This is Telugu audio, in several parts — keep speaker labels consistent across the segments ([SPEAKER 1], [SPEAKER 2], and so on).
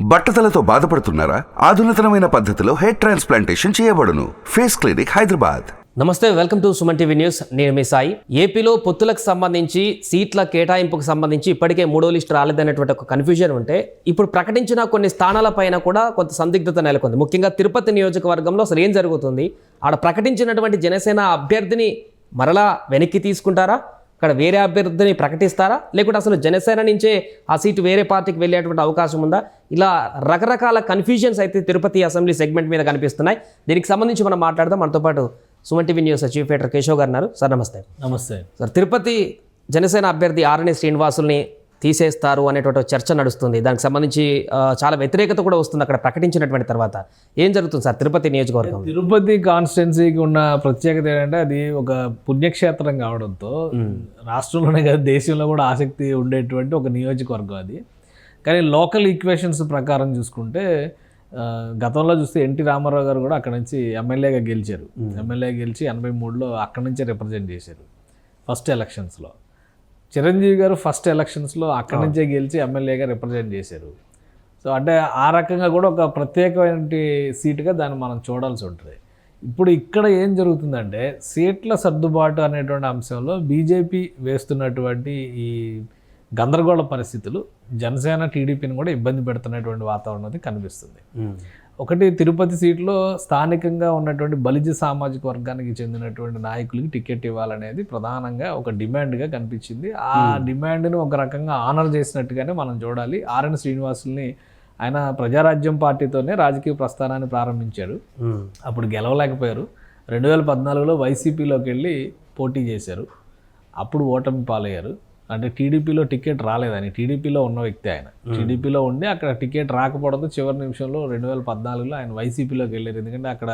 [SPEAKER 1] బట్టతలతో బాధపడుతున్నారా? ఆధునితనమైన పద్ధతిలో హెయిర్ ట్రాన్స్ప్లాంటేషన్ చేయబడును. Face clinic Hyderabad.
[SPEAKER 2] నమస్తే welcome to Suman TV news. నేను మీ సాయి. ఏపీలో పొత్తులకు సంబంధించి సీట్ల కేటాయింపుకు సంబంధించి ఇప్పటికే మూడో లిస్టు రాలేదనేటువంటి ఒక కన్ఫ్యూజన్ ఉంటే ఇప్పుడు ప్రకటించిన కొన్ని స్థానాల పైన కూడా కొంత సందిగ్ధత నెలకొంది. ముఖ్యంగా తిరుపతి నియోజకవర్గంలో అసలు ఏం జరుగుతుంది? ఆడ ప్రకటించినటువంటి జనసేన అభ్యర్థిని మరలా వెనక్కి తీసుకుంటారా? అక్కడ వేరే అభ్యర్థిని ప్రకటిస్తారా? లేకుంటే అసలు జనసేన నుంచే ఆ సీటు వేరే పార్టీకి వెళ్ళేటువంటి అవకాశం ఉందా? ఇలా రకరకాల కన్ఫ్యూజన్స్ అయితే తిరుపతి అసెంబ్లీ సెగ్మెంట్ మీద కనిపిస్తున్నాయి. దీనికి సంబంధించి మనం మాట్లాడదాం. మనతో పాటు Suman TV news chief editor Keshav గారు ఉన్నారు. సార్ నమస్తే.
[SPEAKER 3] నమస్తే.
[SPEAKER 2] సార్ తిరుపతి జనసేన అభ్యర్థి ఆర్ఎన్ఏ శ్రీనివాసుల్ని తీసేస్తారు అనేటువంటి చర్చ నడుస్తుంది. దానికి సంబంధించి చాలా వ్యతిరేకత కూడా వస్తుంది అక్కడ ప్రకటించినటువంటి తర్వాత. ఏం జరుగుతుంది సార్ తిరుపతి నియోజకవర్గం
[SPEAKER 3] తిరుపతి కాన్స్టిట్యున్సీకి ఉన్న ప్రత్యేకత ఏంటంటే అది ఒక పుణ్యక్షేత్రం కావడంతో రాష్ట్రంలోనే కాదు దేశంలో కూడా ఆసక్తి ఉండేటువంటి ఒక నియోజకవర్గం అది. కానీ లోకల్ ఈక్వేషన్స్ ప్రకారం చూసుకుంటే గతంలో చూస్తే ఎన్టీ రామారావు గారు కూడా అక్కడ నుంచి ఎమ్మెల్యేగా గెలిచారు. ఎమ్మెల్యే గెలిచి ఎనభై మూడులో అక్కడి నుంచే రిప్రజెంట్ చేశారు. ఫస్ట్ ఎలక్షన్స్లో చిరంజీవి గారు ఫస్ట్ ఎలక్షన్స్లో అక్కడి నుంచే గెలిచి ఎమ్మెల్యేగా రిప్రజెంట్ చేశారు. సో అంటే ఆ రకంగా కూడా ఒక ప్రత్యేకమైన సీటుగా దాన్ని మనం చూడాల్సి ఉంటుంది. ఇప్పుడు ఇక్కడ ఏం జరుగుతుందంటే సీట్ల సర్దుబాటు అనేటువంటి అంశంలో బీజేపీ వేస్తున్నటువంటి ఈ గందరగోళ పరిస్థితులు జనసేన టీడీపీని కూడా ఇబ్బంది పెడుతున్నటువంటి వాతావరణం అది కనిపిస్తుంది. ఒకటి తిరుపతి సీట్లో స్థానికంగా ఉన్నటువంటి బలిజ సామాజిక వర్గానికి చెందినటువంటి నాయకులకి టికెట్ ఇవ్వాలనేది ప్రధానంగా ఒక డిమాండ్గా కనిపించింది. ఆ డిమాండ్ను ఒక రకంగా ఆనర్ చేసినట్టుగానే మనం చూడాలి. ఆర్ఎన్ శ్రీనివాసుల్ని ఆయన ప్రజారాజ్యం పార్టీతోనే రాజకీయ ప్రస్థానాన్ని ప్రారంభించాడు. అప్పుడు గెలవలేకపోయారు. రెండు వేల పద్నాలుగులో వైసీపీలోకి వెళ్ళి పోటీ చేశారు. అప్పుడు ఓటమి పాలయ్యారు. అంటే టీడీపీలో టికెట్ రాలేదని టీడీపీలో ఉన్న వ్యక్తి ఆయన. టీడీపీలో ఉండి అక్కడ టికెట్ రాకపోవడంతో చివరి నిమిషంలో రెండు వేల పద్నాలుగులో ఆయన వైసీపీలోకి వెళ్ళారు. ఎందుకంటే అక్కడ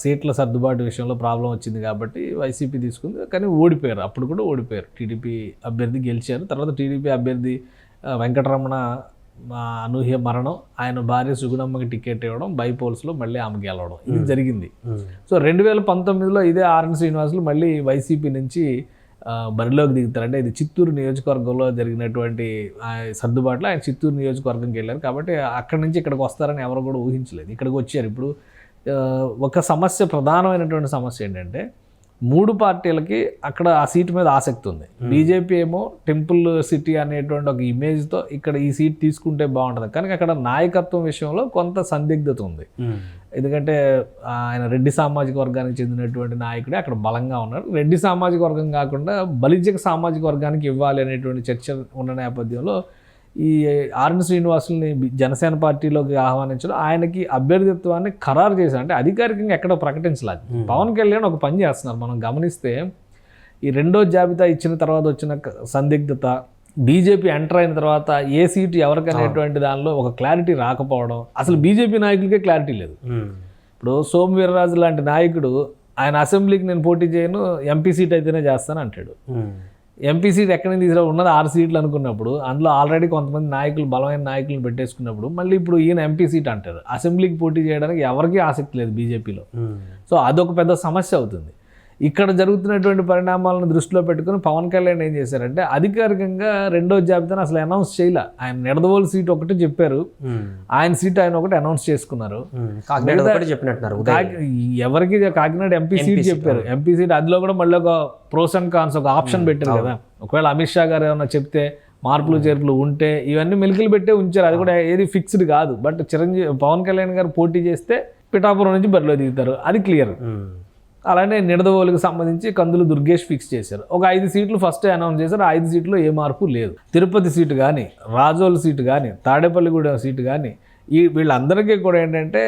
[SPEAKER 3] సీట్ల సర్దుబాటు విషయంలో ప్రాబ్లం వచ్చింది కాబట్టి వైసీపీ తీసుకుంది. కానీ ఓడిపోయారు. అప్పుడు కూడా ఓడిపోయారు. టీడీపీ అభ్యర్థి గెలిచారు. తర్వాత టీడీపీ అభ్యర్థి వెంకటరమణ అనూహ్య మరణం ఆయన భార్య సుగుణమ్మకి టికెట్ ఇవ్వడం బైపోల్స్లో మళ్ళీ ఆమె గెలవడం. ఇది జరిగింది. సో రెండు వేల పంతొమ్మిదిలో ఇదే ఆర్ఎన్ శ్రీనివాసులు మళ్ళీ వైసీపీ నుంచి బరిలోకి దిగుతారు అంటే ఇది చిత్తూరు నియోజకవర్గంలో జరిగినటువంటి సర్దుబాట్లో ఆయన చిత్తూరు నియోజకవర్గంకి వెళ్ళారు. కాబట్టి అక్కడి నుంచి ఇక్కడికి వస్తారని ఎవరు కూడా ఊహించలేదు. ఇక్కడికి వచ్చారు. ఇప్పుడు ఒక సమస్య ప్రధానమైనటువంటి సమస్య ఏంటంటే మూడు పార్టీలకి అక్కడ ఆ సీటు మీద ఆసక్తి ఉంది. బీజేపీ ఏమో టెంపుల్ సిటీ అనేటువంటి ఒక ఇమేజ్తో ఇక్కడ ఈ సీట్ తీసుకుంటే బాగుంటుంది. కానీ అక్కడ నాయకత్వం విషయంలో కొంత సందిగ్ధత ఉంది. ఎందుకంటే ఆయన రెడ్డి సామాజిక వర్గానికి చెందినటువంటి నాయకుడే అక్కడ బలంగా ఉన్నారు రెడ్డి సామాజిక వర్గం కాకుండా బలిజక సామాజిక వర్గానికి ఇవ్వాలి అనేటువంటి చర్చ ఉన్న నేపథ్యంలో ఈ ఆర్ఎన్ శ్రీనివాసుల్ని జనసేన పార్టీలోకి ఆహ్వానించడం ఆయనకి అభ్యర్థిత్వాన్ని ఖరారు చేశారు. అంటే అధికారికంగా ఎక్కడో ప్రకటించలేదు. పవన్ కళ్యాణ్ ఒక పని చేస్తున్నారు. మనం గమనిస్తే ఈ రెండో జాబితా ఇచ్చిన తర్వాత వచ్చిన సందిగ్ధత బీజేపీ ఎంటర్ అయిన తర్వాత ఏ సీటు ఎవరికనేటువంటి దానిలో ఒక క్లారిటీ రాకపోవడం అసలు బీజేపీ నాయకులకే క్లారిటీ లేదు. ఇప్పుడు సోము వీర్రాజు లాంటి నాయకుడు ఆయన అసెంబ్లీకి నేను పోటీ చేయను ఎంపీ సీట్ అయితేనే చేస్తాను అంటాడు. ఎంపీ సీట్ ఎక్కడి నుంచి తీసుకురా ఉన్నది ఆరు సీట్లు అనుకున్నప్పుడు అందులో ఆల్రెడీ కొంతమంది నాయకులు బలమైన నాయకులను పెట్టేసుకున్నప్పుడు మళ్ళీ ఇప్పుడు ఈయన ఎంపీ సీట్ అంటారు. అసెంబ్లీకి పోటీ చేయడానికి ఎవరికీ ఆసక్తి లేదు బీజేపీలో సో అదొక పెద్ద సమస్య అవుతుంది. ఇక్కడ జరుగుతున్నటువంటి పరిణామాలను దృష్టిలో పెట్టుకుని పవన్ కళ్యాణ్ ఏం చేశారంటే అధికారికంగా రెండో జాబితాను అసలు అనౌన్స్ చేయలే. ఆయన నిడదవోలు సీట్ ఒకటి చెప్పారు. ఆయన సీట్ ఆయన ఒకటి అనౌన్స్ చేసుకున్నారు.
[SPEAKER 2] చెప్పినట్టున్నారు
[SPEAKER 3] ఎవరికి కాకినాడ ఎంపీ సీట్ చెప్పారు. ఎంపీ సీట్ అందులో కూడా మళ్ళీ ఒక ప్రోస్ అండ్ కాన్స్ ఒక ఆప్షన్ పెట్టారు కదా. ఒకవేళ అమిత్ షా గారు ఏమైనా చెప్తే మార్పులు చేర్పులు ఉంటే ఇవన్నీ మెలికలు పెట్టే ఉంచారు. అది కూడా ఏది ఫిక్స్డ్ కాదు. బట్ చిరంజీవి పవన్ కళ్యాణ్ గారు పోటీ చేస్తే పిఠాపురం నుంచి బరిలో దిగుతారు. అది క్లియర్ అలానే నిడదవోలుకు సంబంధించి కందులు దుర్గేష్ ఫిక్స్ చేశారు. ఒక ఐదు సీట్లు ఫస్ట్ అనౌన్స్ చేశారు. ఐదు సీట్లో ఏ మార్పు లేదు. తిరుపతి సీటు కానీ రాజోలు సీటు కానీ తాడేపల్లిగూడెం సీటు కానీ ఈ వీళ్ళందరికీ కూడా ఏంటంటే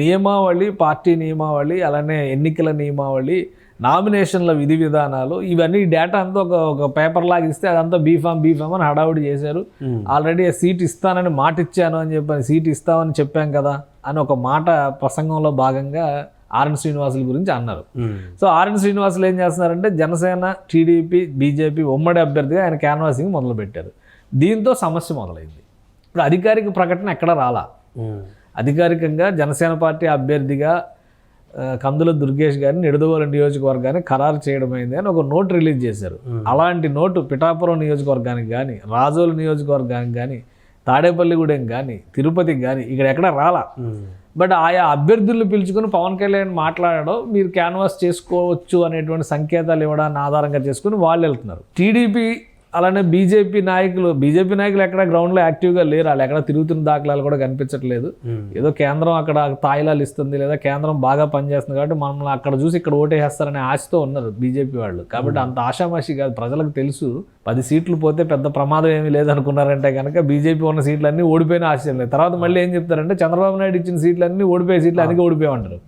[SPEAKER 3] నియమావళి పార్టీ నియమావళి అలానే ఎన్నికల నియమావళి నామినేషన్ల విధి విధానాలు ఇవన్నీ డేటా అంతా ఒక ఒక పేపర్ లాగా ఇస్తే అదంతా బీఫామ్ బీఫామ్ అని హడావుడి చేశారు. ఆల్రెడీ సీట్ ఇస్తానని మాట ఇచ్చాను అని చెప్పని సీట్ ఇస్తామని చెప్పాం కదా అని ఒక మాట ప్రసంగంలో భాగంగా ఆర్ఎన్ శ్రీనివాసుల గురించి అన్నారు. సో ఆర్ఎన్ శ్రీనివాసులు ఏం చేస్తున్నారంటే జనసేన టీడీపీ బీజేపీ ఉమ్మడి అభ్యర్థిగా ఆయన క్యాన్వాసింగ్ మొదలుపెట్టారు. దీంతో సమస్య మొదలైంది. ఇప్పుడు అధికారిక ప్రకటన ఎక్కడ రాలా? అధికారికంగా జనసేన పార్టీ అభ్యర్థిగా కందుల దుర్గేష్ గారిని నిడదవోలు నియోజకవర్గాన్ని ఖరారు చేయడమైంది అని ఒక నోట్ రిలీజ్ చేశారు. అలాంటి నోటు పిఠాపురం నియోజకవర్గానికి కానీ రాజోలు నియోజకవర్గానికి కానీ తాడేపల్లిగూడెం కానీ తిరుపతికి కానీ ఇక్కడ ఎక్కడ రాలా? బట్ ఆయా అభ్యర్థులను పిలుచుకొని పవన్ కళ్యాణ్ మాట్లాడడం మీరు క్యాన్వాస్ చేసుకోవచ్చు అనేటువంటి సంకేతాలు ఇవ్వడాన్ని ఆధారంగా చేసుకుని వాళ్ళు వెళ్తున్నారు. టీడీపీ అలానే బీజేపీ నాయకులు బీజేపీ నాయకులు ఎక్కడ గ్రౌండ్లో యాక్టివ్గా లేరు. వాళ్ళు ఎక్కడ తిరుగుతున్న దాఖలాలు కూడా కనిపించట్లేదు. ఏదో కేంద్రం అక్కడ తాయిలాలు ఇస్తుంది లేదా కేంద్రం బాగా పనిచేస్తుంది కాబట్టి మనం అక్కడ చూసి ఇక్కడ ఓటేసేస్తారనే ఆశతో ఉన్నారు బీజేపీ వాళ్ళు. కాబట్టి అంత ఆషామాషి కాదు. ప్రజలకు తెలుసు. పది సీట్లు పోతే పెద్ద ప్రమాదం ఏమీ లేదనుకున్నారంటే కనుక బీజేపీ ఉన్న సీట్లన్నీ ఓడిపోయిన ఆశయం లేదు. తర్వాత మళ్ళీ ఏం చెప్తారంటే చంద్రబాబు నాయుడు ఇచ్చిన సీట్లన్నీ ఓడిపోయే సీట్లు అందుకే ఓడిపోయామంటారు.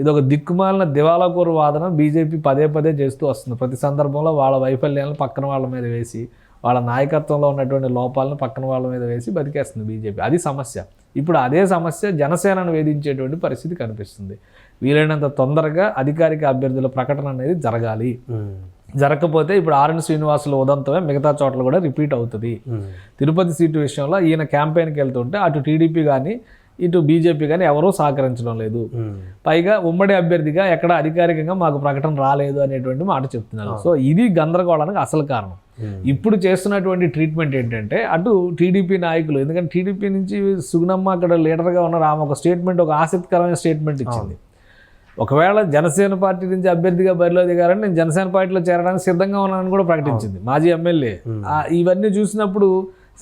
[SPEAKER 3] ఇది ఒక దిక్కుమాలిన దివాలాకోరు వాదన. బీజేపీ పదే పదే చేస్తూ వస్తుంది. ప్రతి సందర్భంలో వాళ్ళ వైఫల్యాలను పక్కన వాళ్ళ మీద వేసి వాళ్ళ నాయకత్వంలో ఉన్నటువంటి లోపాలను పక్కన వాళ్ళ మీద వేసి బతికేస్తుంది బీజేపీ. అది సమస్య. ఇప్పుడు అదే సమస్య జనసేనను వేధించేటువంటి పరిస్థితి కనిపిస్తుంది. వీలైనంత తొందరగా అధికారిక అభ్యర్థుల ప్రకటన అనేది జరగాలి. జరగకపోతే ఇప్పుడు ఆర్ఎన్ శ్రీనివాసుల ఉదంతమే మిగతా చోట్ల కూడా రిపీట్ అవుతుంది. తిరుపతి సీటు విషయంలో ఈయన క్యాంపెయిన్కి వెళ్తుంటే అటు టీడీపీ కానీ ఇటు బీజేపీ కానీ ఎవరూ సహకరించడం లేదు. పైగా ఉమ్మడి అభ్యర్థిగా ఎక్కడ అధికారికంగా మాకు ప్రకటన రాలేదు అనేటువంటి మాట చెప్తున్నారు. సో ఇది గందరగోళానికి అసలు కారణం. ఇప్పుడు చేస్తున్నటువంటి ట్రీట్మెంట్ ఏంటంటే అటు టీడీపీ నాయకులు ఎందుకంటే టీడీపీ నుంచి సుగుణమ్మ అక్కడ లీడర్గా ఉన్నారు ఆమె ఒక స్టేట్మెంట్ ఒక ఆసక్తికరమైన స్టేట్మెంట్ ఇచ్చింది. ఒకవేళ జనసేన పార్టీ నుంచి అభ్యర్థిగా బరిలో దిగారని నేను జనసేన పార్టీలో చేరడానికి సిద్ధంగా ఉన్నానని కూడా ప్రకటించింది మాజీ ఎమ్మెల్యే. ఇవన్నీ చూసినప్పుడు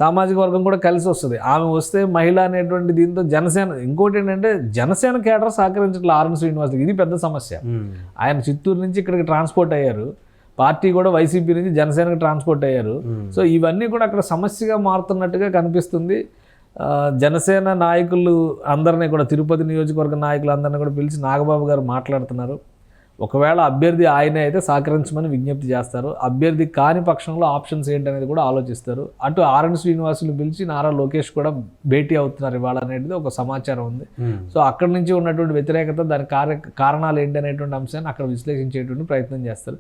[SPEAKER 3] సామాజిక వర్గం కూడా కలిసి వస్తుంది. ఆమె వస్తే మహిళ అనేటువంటి దీంతో జనసేన ఇంకోటి ఏంటంటే జనసేన కేడర్ సహకరించట్లేదు ఆర్ఎన్ శ్రీనివాస్ ఇది పెద్ద సమస్య. ఆయన చిత్తూరు నుంచి ఇక్కడికి ట్రాన్స్పోర్ట్ అయ్యారు. పార్టీ కూడా వైసీపీ నుంచి జనసేనకి ట్రాన్స్పోర్ట్ అయ్యారు. సో ఇవన్నీ కూడా అక్కడ సమస్యగా మారుతున్నట్టుగా కనిపిస్తుంది. జనసేన నాయకులు అందరినీ కూడా తిరుపతి నియోజకవర్గ నాయకులు అందరినీ కూడా పిలిచి నాగబాబు గారు మాట్లాడుతున్నారు. ఒకవేళ అభ్యర్థి ఆయనే అయితే సహకరించమని విజ్ఞప్తి చేస్తారు. అభ్యర్థి కాని పక్షంలో ఆప్షన్స్ ఏంటనేది కూడా ఆలోచిస్తారు. అటు ఆర్ఎన్ శ్రీనివాసులు పిలిచి నారా లోకేష్ కూడా భేటీ అవుతున్నారు ఇవాళ అనేది ఒక సమాచారం ఉంది. సో అక్కడి నుంచి ఉన్నటువంటి వ్యతిరేకత దాని కార్య కారణాలు ఏంటి అనేటువంటి అంశాన్ని అక్కడ విశ్లేషించేటువంటి ప్రయత్నం చేస్తారు.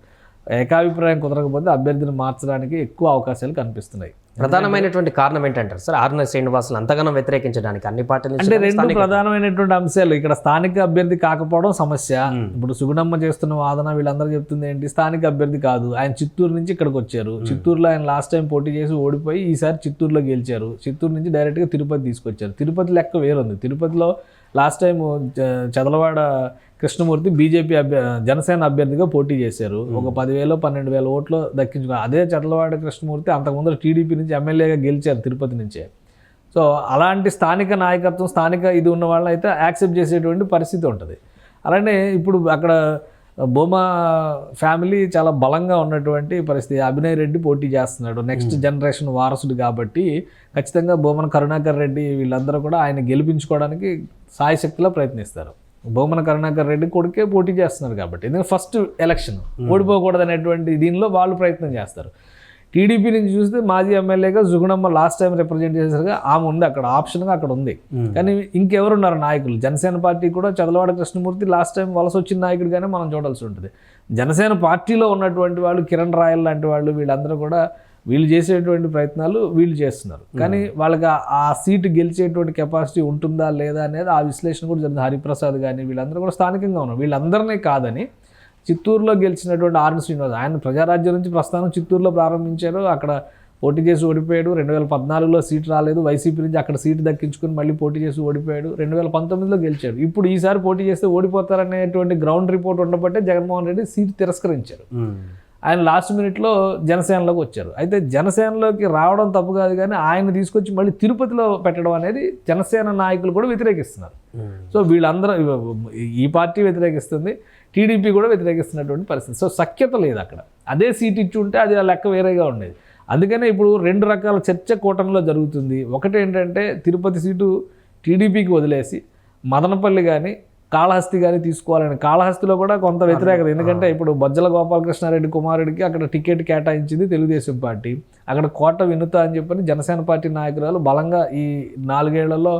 [SPEAKER 3] ఏకాభిప్రాయం కుదరకపోతే అభ్యర్థిని మార్చడానికి ఎక్కువ అవకాశాలు కనిపిస్తున్నాయి.
[SPEAKER 2] ప్రధానమైనటువంటి కారణం ఏంటంటారు? సార్ ఆర్ఎన్ శ్రీనివాసులు అంతగానో వ్యతిరేకించడానికి అన్ని పార్టీల
[SPEAKER 3] అంటే రెండు ప్రధానమైనటువంటి అంశాలు ఇక్కడ స్థానిక అభ్యర్థి కాకపోవడం సమస్య. ఇప్పుడు సుగుణమ్మ చేస్తున్న వాదన వీళ్ళందరూ చెప్తుంది ఏంటి? స్థానిక అభ్యర్థి కాదు. ఆయన చిత్తూరు నుంచి ఇక్కడికి వచ్చారు. చిత్తూరులో ఆయన లాస్ట్ టైం పోటీ చేసి ఓడిపోయి ఈసారి చిత్తూరులో గెలిచారు. చిత్తూరు నుంచి డైరెక్ట్గా తిరుపతి తీసుకొచ్చారు. తిరుపతి లెక్క వేరుంది. తిరుపతిలో last time Chadalavada Krishnamurthy BJP అభ్య Janasena అభ్యర్థిగా పోటీ చేశారు. ఒక పదివేలు పన్నెండు వేల ఓట్లు దక్కించుకున్నారు అదే చదలవాడ కృష్ణమూర్తి అంతకుముందు టీడీపీ నుంచి ఎమ్మెల్యేగా గెలిచారు తిరుపతి నుంచే. సో అలాంటి స్థానిక నాయకత్వం స్థానిక ఇది ఉన్న వాళ్ళని అయితే యాక్సెప్ట్ చేసేటువంటి పరిస్థితి ఉంటుంది. అలానే ఇప్పుడు అక్కడ బొమా ఫ్యామిలీ చాలా బలంగా ఉన్నటువంటి పరిస్థితి. అభినయ్ రెడ్డి పోటీ చేస్తున్నాడు. నెక్స్ట్ జనరేషన్ వారసుడు కాబట్టి ఖచ్చితంగా బొమ్మన కరుణాకర్ రెడ్డి వీళ్ళందరూ కూడా ఆయన గెలిపించుకోవడానికి సాయశక్తిలో ప్రయత్నిస్తారు. బొమ్మన కరుణాకర్ రెడ్డి కొడుకే పోటీ చేస్తున్నారు కాబట్టి. ఎందుకంటే ఫస్ట్ ఎలక్షన్ ఓడిపోకూడదు అనేటువంటి దీనిలో వాళ్ళు ప్రయత్నం చేస్తారు. టీడీపీ నుంచి చూస్తే మాజీ ఎమ్మెల్యేగా జుగుణమ్మ లాస్ట్ టైం రిప్రజెంట్ చేశారుగా ఆమె ఉంది అక్కడ ఆప్షన్గా అక్కడ ఉంది. కానీ ఇంకెవరున్నారు నాయకులు? జనసేన పార్టీ కూడా చదలవాడ కృష్ణమూర్తి లాస్ట్ టైం వలస వచ్చిన నాయకుడిగానే మనం చూడాల్సి ఉంటుంది. జనసేన పార్టీలో ఉన్నటువంటి వాళ్ళు కిరణ్ రాయల్ లాంటి వాళ్ళు వీళ్ళందరూ కూడా వీళ్ళు చేసేటువంటి ప్రయత్నాలు వీళ్ళు చేస్తున్నారు. కానీ వాళ్ళకి ఆ- సీటు గెలిచేటువంటి కెపాసిటీ ఉంటుందా లేదా అనేది ఆ విశ్లేషణ కూడా జరిగింది. హరిప్రసాద్ కానీ వీళ్ళందరూ కూడా స్థానికంగా ఉన్నారు. వీళ్ళందరినీ కాదని చిత్తూరులో గెలిచినటువంటి ఆర్ఎన్ శ్రీనివాస్ ఆయన ప్రజారాజ్యం నుంచి ప్రస్థానం చిత్తూరులో ప్రారంభించారు. అక్కడ పోటీ చేసి ఓడిపోయాడు. రెండు వేల పద్నాలుగులో సీట్ రాలేదు. వైసీపీ నుంచి అక్కడ సీటు దక్కించుకుని మళ్ళీ పోటీ చేసి ఓడిపోయాడు. రెండు వేల పంతొమ్మిదిలో గెలిచాడు. ఇప్పుడు ఈసారి పోటీ చేస్తే ఓడిపోతారనేటువంటి గ్రౌండ్ రిపోర్ట్ ఉండబట్టే జగన్మోహన్ రెడ్డి సీట్ తిరస్కరించారు. ఆయన లాస్ట్ మినిట్లో జనసేనలోకి వచ్చారు. అయితే జనసేనలోకి రావడం తప్పు కాదు కానీ ఆయన తీసుకొచ్చి మళ్ళీ తిరుపతిలో పెట్టడం అనేది జనసేన నాయకులు కూడా వ్యతిరేకిస్తున్నారు. సో వీళ్ళందరూ ఈ పార్టీ వ్యతిరేకిస్తుంది టీడీపీ కూడా వ్యతిరేకిస్తున్నటువంటి పరిస్థితి. సో సఖ్యత లేదు అక్కడ. అదే సీట్ ఇచ్చి ఉంటే అది ఆ లెక్క వేరేగా ఉండేది. అందుకనే ఇప్పుడు రెండు రకాల చర్చ కూటమిలో జరుగుతుంది. ఒకటి ఏంటంటే తిరుపతి సీటు టీడీపీకి వదిలేసి మదనపల్లి కానీ కాళహస్తి కానీ తీసుకోవాలని. కాళహస్తిలో కూడా కొంత వ్యతిరేకత. ఎందుకంటే ఇప్పుడు బొజ్జల గోపాలకృష్ణారెడ్డి కుమారుడికి అక్కడ టికెట్ కేటాయించింది తెలుగుదేశం పార్టీ. అక్కడ కోట వినుత అని చెప్పని జనసేన పార్టీ నాయకురాలు బలంగా ఈ నాలుగేళ్ళలో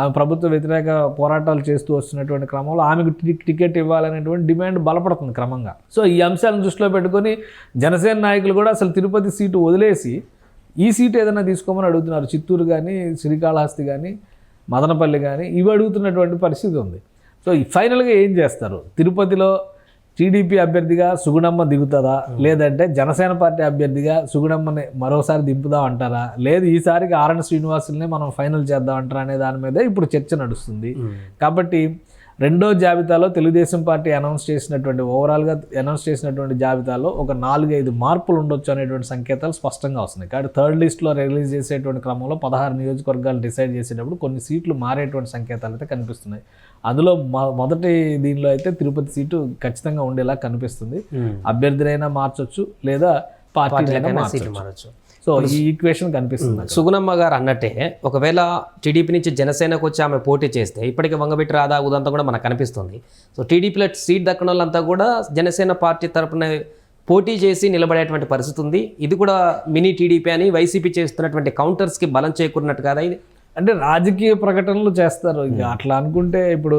[SPEAKER 3] ఆమె ప్రభుత్వ వ్యతిరేక పోరాటాలు చేస్తూ వస్తున్నటువంటి క్రమంలో ఆమెకు టికెట్ ఇవ్వాలనేటువంటి డిమాండ్ బలపడుతుంది క్రమంగా. సో ఈ అంశాలను దృష్టిలో పెట్టుకొని జనసేన నాయకులు కూడా అసలు తిరుపతి సీటు వదిలేసి ఈ సీట్ ఏదైనా తీసుకోమని అడుగుతున్నారు. చిత్తూరు కానీ శ్రీకాళహస్తి కానీ మదనపల్లి కానీ ఇవి అడుగుతున్నటువంటి పరిస్థితి ఉంది. సో ఫైనల్గా ఏం చేస్తారు? తిరుపతిలో టీడీపీ అభ్యర్థిగా సుగుణమ్మ దిగుతుందా లేదంటే జనసేన పార్టీ అభ్యర్థిగా సుగుణమ్మని మరోసారి దింపుదాం అంటారా? లేదు ఈసారికి ఆర్ఎన్ శ్రీనివాసుల్ని మనం ఫైనల్ చేద్దాం అంటారా అనే దాని మీద ఇప్పుడు చర్చ నడుస్తుంది. కాబట్టి రెండో జాబితాలో తెలుగుదేశం పార్టీ అనౌన్స్ చేసినటువంటి ఓవరాల్గా అనౌన్స్ చేసినటువంటి జాబితాలో ఒక నాలుగైదు మార్పులు ఉండొచ్చు అనేటువంటి సంకేతాలు స్పష్టంగా వస్తున్నాయి. కాబట్టి థర్డ్ లిస్ట్లో రిలీజ్ చేసేటువంటి క్రమంలో పదహారు నియోజకవర్గాలు డిసైడ్ చేసేటప్పుడు కొన్ని సీట్లు మారేటువంటి సంకేతాలు అయితే కనిపిస్తున్నాయి. అందులో మొదటి దీనిలో అయితే తిరుపతి సీటు ఖచ్చితంగా ఉండేలా కనిపిస్తుంది. అభ్యర్థినైనా మార్చొచ్చు లేదా పార్టీలైనా
[SPEAKER 2] మారచ్చు.
[SPEAKER 3] సో ఈ ఈక్వేషన్ కనిపిస్తుంది
[SPEAKER 2] సుగుణమ్మ గారు అన్నట్టే ఒకవేళ టీడీపీ నుంచి జనసేనకు వచ్చి ఆమె పోటీ చేస్తే ఇప్పటికే వంగబెట్టి రాదా ఉదంతా కూడా మనకు కనిపిస్తుంది. సో టీడీపీలో సీట్ దక్కడం వాళ్ళంతా కూడా జనసేన పార్టీ తరపున పోటీ చేసి నిలబడేటువంటి పరిస్థితి ఉంది. ఇది కూడా మినీ టీడీపీ అని వైసీపీ చేస్తున్నటువంటి కౌంటర్స్కి బలం చేకూరినట్టు కదా ఇది?
[SPEAKER 3] అంటే రాజకీయ ప్రకటనలు చేస్తారు. ఇంకా అట్లా అనుకుంటే ఇప్పుడు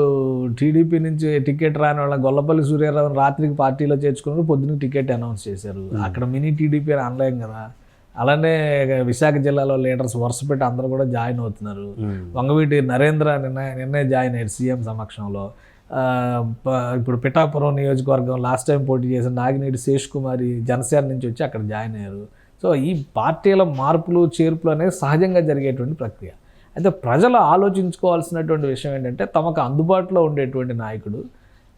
[SPEAKER 3] టీడీపీ నుంచి టికెట్ రాని వాళ్ళ గొల్లపల్లి సూర్యారావు రాత్రికి పార్టీలో చేర్చుకున్నారు పొద్దున టికెట్ అనౌన్స్ చేశారు. అక్కడ మినీ టీడీపీ అని అనలేం కదా. అలానే విశాఖ జిల్లాలో లీడర్స్ వరుస పెట్టి అందరూ కూడా జాయిన్ అవుతున్నారు. వంగవీటి నరేంద్ర నిన్న నిన్నే జాయిన్ అయ్యారు సీఎం సమక్షంలో. ఇప్పుడు పిఠాపురం నియోజకవర్గం లాస్ట్ టైం పోటీ చేసిన నాగినేటి శేష్ కుమారి జనసేన నుంచి వచ్చి అక్కడ జాయిన్ అయ్యారు. సో ఈ పార్టీల మార్పులు చేర్పులు అనేది సహజంగా జరిగేటువంటి ప్రక్రియ. అయితే ప్రజలు ఆలోచించుకోవాల్సినటువంటి విషయం ఏంటంటే తమకు అందుబాటులో ఉండేటువంటి నాయకుడు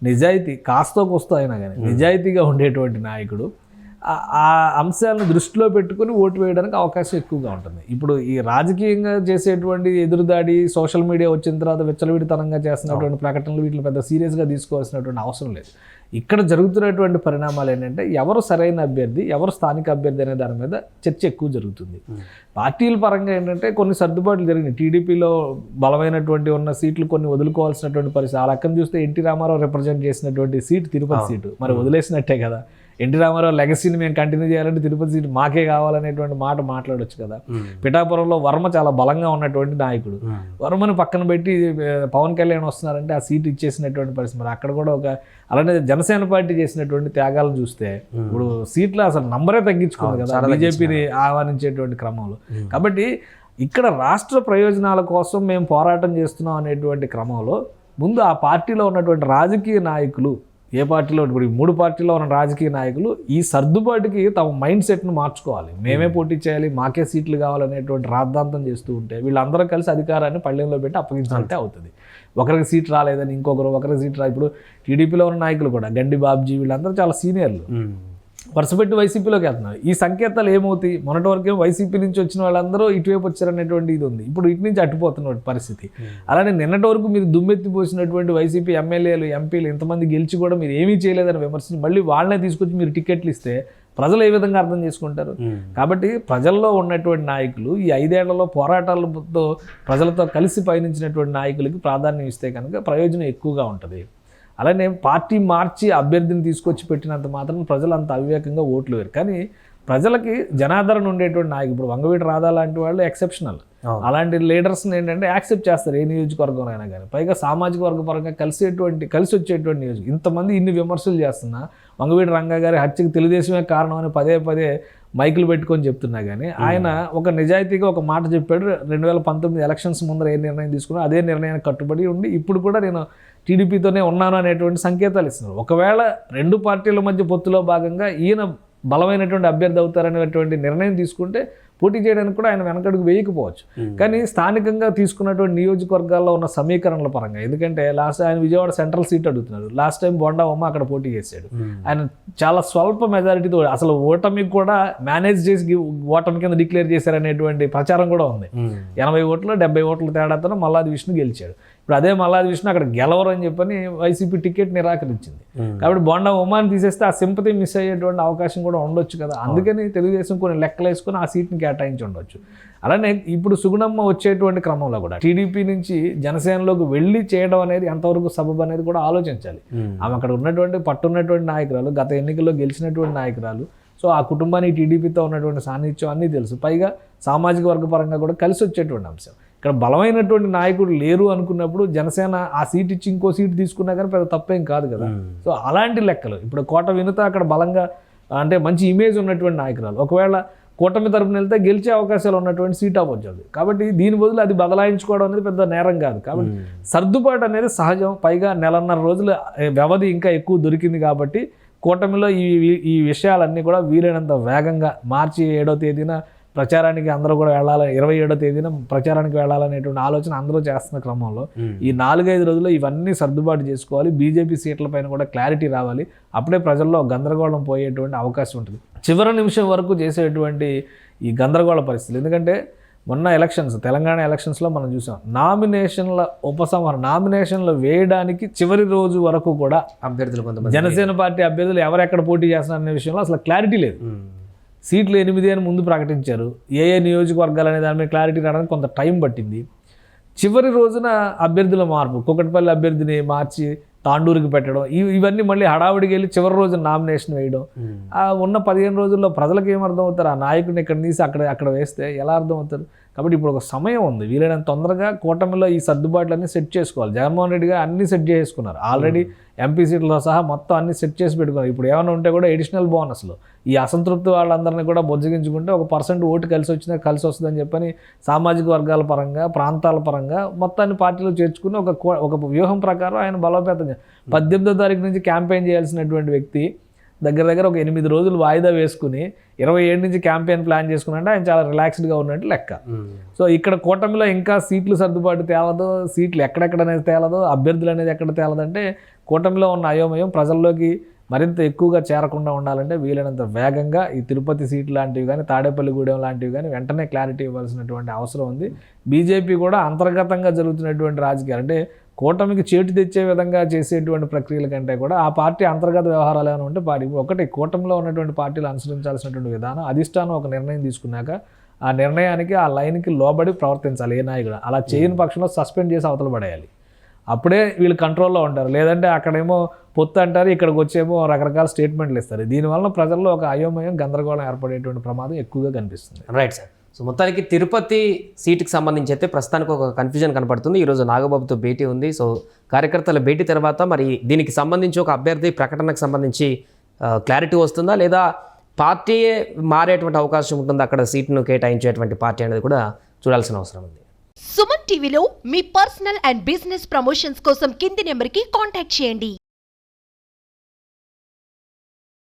[SPEAKER 3] నిజాయితీ కాస్తో కూస్తో అయినా కానీ నిజాయితీగా ఉండేటువంటి నాయకుడు ఆ- ఆ అంశాలను దృష్టిలో పెట్టుకుని ఓటు వేయడానికి అవకాశం ఎక్కువగా ఉంటుంది. ఇప్పుడు ఈ రాజకీయంగా చేసేటువంటి ఎదురుదాడి సోషల్ మీడియా వచ్చిన తర్వాత విచ్చలవిడితనంగా చేస్తున్నటువంటి ప్రకటనలు వీటిని పెద్ద సీరియస్గా తీసుకోవాల్సినటువంటి అవసరం లేదు. ఇక్కడ జరుగుతున్నటువంటి పరిణామాలు ఏంటంటే ఎవరు సరైన అభ్యర్థి ఎవరు స్థానిక అభ్యర్థి అనే దాని మీద చర్చ ఎక్కువ జరుగుతుంది. పార్టీల పరంగా ఏంటంటే కొన్ని సర్దుబాట్లు జరిగినాయి. టీడీపీలో బలమైనటువంటి ఉన్న సీట్లు కొన్ని వదులుకోవాల్సినటువంటి పరిస్థితి ఆ లెక్కను చూస్తే ఎన్టీ రామారావు రిప్రజెంట్ చేసినటువంటి సీట్ తిరుపతి సీటు. మరి వదిలేసినట్టే కదా. ఎన్టీ రామారావు లెగసీని మేము కంటిన్యూ చేయాలంటే తిరుపతి సీట్ మాకే కావాలనేటువంటి మాట మాట్లాడొచ్చు కదా. పిఠాపురంలో వర్మ చాలా బలంగా ఉన్నటువంటి నాయకుడు. వర్మని పక్కన పెట్టి పవన్ కళ్యాణ్ వస్తున్నారంటే ఆ సీట్ ఇచ్చేసినటువంటి పరిస్థితి. మరి అక్కడ కూడా ఒక అలానే జనసేన పార్టీ చేసినటువంటి త్యాగాలు చూస్తే ఇప్పుడు సీట్లు అసలు నంబరే తగ్గించుకుంది కదా బీజేపీని ఆహ్వానించేటువంటి క్రమంలో. కాబట్టి ఇక్కడ రాష్ట్ర ప్రయోజనాల కోసం మేము పోరాటం చేస్తున్నాం అనేటువంటి క్రమంలో ముందు ఆ పార్టీలో ఉన్నటువంటి రాజకీయ నాయకులు ఏ పార్టీలో ఇప్పుడు ఈ మూడు పార్టీలో ఉన్న రాజకీయ నాయకులు ఈ సర్దుబాటుకి తమ మైండ్ సెట్ను మార్చుకోవాలి. మేమే పోటీ చేయాలి మాకే సీట్లు కావాలనేటువంటి రాద్ధాంతం చేస్తూ ఉంటే వీళ్ళందరూ కలిసి అధికారాన్ని పళ్ళెంలో పెట్టి అప్పగించినట్టే అవుతుంది. ఒకరికి సీట్ రాలేదని ఇంకొకరు ఒకరికి సీట్ రా ఇప్పుడు టీడీపీలో ఉన్న నాయకులు కూడా గండి బాబ్జీ వీళ్ళందరూ చాలా సీనియర్లు. వరుసపెట్టి వైసీపీలోకి వెళ్తున్నారు. ఈ సంకేతాలు ఏమవుతాయి? మొన్నటి వరకు వైసీపీ నుంచి వచ్చిన వాళ్ళందరూ ఇటువైపు వచ్చారనేటువంటి ఇది ఉంది. ఇప్పుడు ఇటు నుంచి అట్టుపోతున్న పరిస్థితి. అలానే నిన్నటి వరకు మీరు దుమ్మెత్తి పోసినటువంటి వైసీపీ ఎమ్మెల్యేలు ఎంపీలు ఇంతమంది గెలిచి కూడా మీరు ఏమీ చేయలేదని విమర్శించి మళ్ళీ వాళ్ళనే తీసుకొచ్చి మీరు టికెట్లు ఇస్తే ప్రజలు ఏ విధంగా అర్థం చేసుకుంటారు? కాబట్టి ప్రజల్లో ఉన్నటువంటి నాయకులు ఈ ఐదేళ్ళలో పోరాటాలతో ప్రజలతో కలిసి పయనించినటువంటి నాయకులకి ప్రాధాన్యం ఇస్తే కనుక ప్రయోజనం ఎక్కువగా ఉంటుంది. అలానే పార్టీ మార్చి అభ్యర్థిని తీసుకొచ్చి పెట్టినంత మాత్రం ప్రజలు అంత అవివేకంగా ఓట్లు వేరు కానీ ప్రజలకి జనాదరణ ఉండేటువంటి నాయకుడు ఇప్పుడు వంగవీటి రాధా లాంటి వాళ్ళు ఎక్సెప్షనల్ అలాంటి లీడర్స్ని ఏంటంటే యాక్సెప్ట్ చేస్తారు ఏ నియోజకవర్గం అయినా కానీ. పైగా సామాజిక వర్గ పరంగా కలిసేటువంటి కలిసి వచ్చేటువంటి నియోజకం ఇంతమంది ఇన్ని విమర్శలు చేస్తున్నా వంగవీటి రంగా గారి హత్యకు తెలుగుదేశమే కారణం అని పదే పదే మైకులు పెట్టుకొని చెప్తున్నా కానీ ఆయన ఒక నిజాయితీగా ఒక మాట చెప్పాడు. రెండు వేల పంతొమ్మిది ఎలక్షన్స్ ముందర ఏ నిర్ణయం తీసుకున్నా అదే నిర్ణయానికి కట్టుబడి ఉండి ఇప్పుడు కూడా నేను టీడీపీతోనే ఉన్నాను అనేటువంటి సంకేతాలు ఇస్తున్నారు. ఒకవేళ రెండు పార్టీల మధ్య పొత్తులో భాగంగా ఈయన బలమైనటువంటి అభ్యర్థి అవుతారనేటువంటి నిర్ణయం తీసుకుంటే పోటీ చేయడానికి కూడా ఆయన వెనకడుగు వేయకపోవచ్చు. కానీ స్థానికంగా తీసుకున్నటువంటి నియోజకవర్గాల్లో ఉన్న సమీకరణల పరంగా ఎందుకంటే లాస్ట్ ఆయన విజయవాడ సెంట్రల్ సీట్ అడుగుతున్నారు లాస్ట్ టైం బొండా ఉమ్మ అక్కడ పోటీ చేశాడు. ఆయన చాలా స్వల్ప మెజారిటీతో అసలు ఓటమికి కూడా మేనేజ్ చేసి ఓటమి కింద డిక్లేర్ చేశారనేటువంటి ప్రచారం కూడా ఉంది. ఎనభై ఓట్లు డెబ్బై ఓట్ల తేడాతో మల్లాది విష్ణు గెలిచాడు. ఇప్పుడు అదే మల్లాది విష్ణు అక్కడ గెలవరు అని చెప్పని వైసీపీ టికెట్ నిరాకరించింది. కాబట్టి బొండా ఉమాని తీసేస్తే ఆ సింపతి మిస్ అయ్యేటువంటి అవకాశం కూడా ఉండొచ్చు కదా. అందుకని తెలుగుదేశం కొన్ని లెక్కలు వేసుకొని ఆ సీట్ని కేటాయించి ఉండొచ్చు. అలానే ఇప్పుడు సుగుణమ్మ వచ్చేటువంటి క్రమంలో కూడా టీడీపీ నుంచి జనసేనలోకి వెళ్ళి చేయడం అనేది ఎంతవరకు సబబు అనేది కూడా ఆలోచించాలి. ఆమె అక్కడ ఉన్నటువంటి పట్టున్నటువంటి నాయకురాలు గత ఎన్నికల్లో గెలిచినటువంటి నాయకురాలు. సో ఆ కుటుంబానికి టీడీపీతో ఉన్నటువంటి సాన్నిధ్యం అన్నీ తెలుసు. పైగా సామాజిక వర్గ పరంగా కూడా కలిసి వచ్చేటువంటి అంశం. ఇక్కడ బలమైనటువంటి నాయకుడు లేరు అనుకున్నప్పుడు జనసేన ఆ సీట్ ఇచ్చి ఇంకో సీట్ తీసుకున్నా కానీ పెద్ద తప్పేం కాదు కదా. సో అలాంటి లెక్కలు. ఇప్పుడు కోట వినుత అక్కడ బలంగా అంటే మంచి ఇమేజ్ ఉన్నటువంటి నాయకురాలు. ఒకవేళ కూటమి తరపున వెళ్తే గెలిచే అవకాశాలు ఉన్నటువంటి సీట్ అవ్వచ్చు అది కాబట్టి దీని బదులు అది బదలాయించుకోవడం అనేది పెద్ద నేరం కాదు. కాబట్టి సర్దుబాటు అనేది సహజం. పైగా నెలన్నర రోజుల వ్యవధి ఇంకా ఎక్కువ దొరికింది కాబట్టి కూటమిలో ఈ ఈ- ఈ విషయాలన్నీ కూడా వీలైనంత వేగంగా మార్చి ఏడో తేదీన ప్రచారానికి అందరూ కూడా వెళ్ళాలి. ఇరవై ఏడో తేదీన ప్రచారానికి వెళ్ళాలనేటువంటి ఆలోచన అందరూ చేస్తున్న క్రమంలో ఈ నాలుగైదు రోజుల్లో ఇవన్నీ సర్దుబాటు చేసుకోవాలి. బీజేపీ సీట్ల పైన కూడా క్లారిటీ రావాలి. అప్పుడే ప్రజల్లో గందరగోళం పోయేటువంటి అవకాశం ఉంటుంది. చివరి నిమిషం వరకు చేసేటువంటి ఈ గందరగోళ పరిస్థితులు. ఎందుకంటే మొన్న ఎలక్షన్స్ తెలంగాణ ఎలక్షన్స్లో మనం చూసాం. నామినేషన్ల ఉపసంహరణ నామినేషన్లు వేయడానికి చివరి రోజు వరకు కూడా
[SPEAKER 2] అభ్యర్థులు కొంతమంది
[SPEAKER 3] జనసేన పార్టీ అభ్యర్థులు ఎవరెక్కడ పోటీ చేస్తున్నారనే విషయంలో అసలు క్లారిటీ లేదు. సీట్లు ఎనిమిది అని ముందు ప్రకటించారు. ఏ ఏ నియోజకవర్గాలు అనే దాని మీద క్లారిటీ రావడానికి కొంత టైం పట్టింది. చివరి రోజున అభ్యర్థుల మార్పు కుకట్పల్లి అభ్యర్థిని మార్చి తాండూరుకి పెట్టడం ఇవి ఇవన్నీ మళ్ళీ హడావిడికి వెళ్ళి చివరి రోజున నామినేషన్ వేయడం. ఉన్న పదిహేను రోజుల్లో ప్రజలకు ఏం అర్థం అవుతారు ఆ నాయకుడిని ఇక్కడ తీసి అక్కడ అక్కడ వేస్తే ఎలా అర్థం అవుతారు కాబట్టి ఇప్పుడు ఒక సమయం ఉంది. వీలైనంత తొందరగా కూటమిలో ఈ సర్దుబాట్లన్నీ సెట్ చేసుకోవాలి. జగన్మోహన్ రెడ్డి గారు అన్ని సెట్ చేసుకున్నారు ఆల్రెడీ ఎంపీ సీట్లతో సహా మొత్తం అన్ని సెట్ చేసి పెట్టుకున్నారు. ఇప్పుడు ఏమైనా ఉంటే కూడా ఎడిషనల్ బోనస్లు ఈ అసంతృప్తి వాళ్ళందరినీ కూడా బొజ్జగించుకుంటే ఒక పర్సెంట్ ఓటు కలిసి వచ్చినా కలిసి వస్తుందని చెప్పని సామాజిక వర్గాల పరంగా ప్రాంతాల పరంగా మొత్తాన్ని పార్టీలో చేర్చుకుని ఒక ఒక వ్యూహం ప్రకారం ఆయన బలోపేతం పద్దెనిమిదో తారీఖు నుంచి క్యాంపెయిన్ చేయాల్సినటువంటి వ్యక్తి దగ్గర దగ్గర ఒక ఎనిమిది రోజులు వాయిదా వేసుకుని ఇరవై ఏడు నుంచి క్యాంపెయిన్ ప్లాన్ చేసుకున్నట్టు ఆయన చాలా రిలాక్స్డ్గా ఉన్నట్టు లెక్క. సో ఇక్కడ కూటమిలో ఇంకా సీట్లు సర్దుబాటు తేలదో సీట్లు ఎక్కడెక్కడ అనేది తేలదో అభ్యర్థులు అనేది ఎక్కడ తేలదంటే కూటమిలో ఉన్న అయోమయం ప్రజల్లోకి మరింత ఎక్కువగా చేరకుండా ఉండాలంటే వీలైనంత వేగంగా ఈ తిరుపతి సీట్ లాంటివి కానీ తాడేపల్లిగూడెం లాంటివి కానీ వెంటనే క్లారిటీ ఇవ్వాల్సినటువంటి అవసరం ఉంది బీజేపీ కూడా అంతర్గతంగా జరుగుతున్నటువంటి రాజకీయాలు అంటే కూటమికి చేటు తెచ్చే విధంగా చేసేటువంటి ప్రక్రియల కంటే కూడా ఆ పార్టీ అంతర్గత వ్యవహారాలు ఏమైనా ఉంటే పార్టీ ఒకటి కూటమిలో ఉన్నటువంటి పార్టీలు అనుసరించాల్సినటువంటి విధానం అధిష్టానం ఒక నిర్ణయం తీసుకున్నాక ఆ నిర్ణయానికి ఆ లైన్కి లోబడి ప్రవర్తించాలి ఏ నాయకుడు. అలా చేయని పక్షంలో సస్పెండ్ చేసి అవతల పడేయాలి. అప్పుడే వీళ్ళు కంట్రోల్లో ఉంటారు. లేదంటే అక్కడేమో పొత్తు అంటారు ఇక్కడికి వచ్చేమో రకరకాల స్టేట్మెంట్లు ఇస్తారు. దీనివల్ల ప్రజల్లో ఒక అయోమయం గందరగోళం ఏర్పడేటువంటి ప్రమాదం ఎక్కువగా కనిపిస్తుంది.
[SPEAKER 2] Right sir. సో మొత్తానికి తిరుపతి సీటుకి సంబంధించి అయితే ప్రస్తుతానికి ఒక కన్ఫ్యూజన్ కనపడుతుంది. ఈరోజు నాగబాబుతో భేటీ ఉంది. సో కార్యకర్తల భేటీ తర్వాత మరి దీనికి సంబంధించి ఒక అభ్యర్థి ప్రకటనకు సంబంధించి క్లారిటీ వస్తుందా? లేదా పార్టీయే మారేటువంటి అవకాశం ఉంటుందా? అక్కడ సీట్ను కేటాయించేటువంటి పార్టీ అనేది కూడా చూడాల్సిన అవసరం ఉంది.
[SPEAKER 4] సుమన్ టీవీలో మీ పర్సనల్ అండ్ బిజినెస్ ప్రమోషన్స్ కోసం కింది నెంబర్కి కాంటాక్ట్ చేయండి.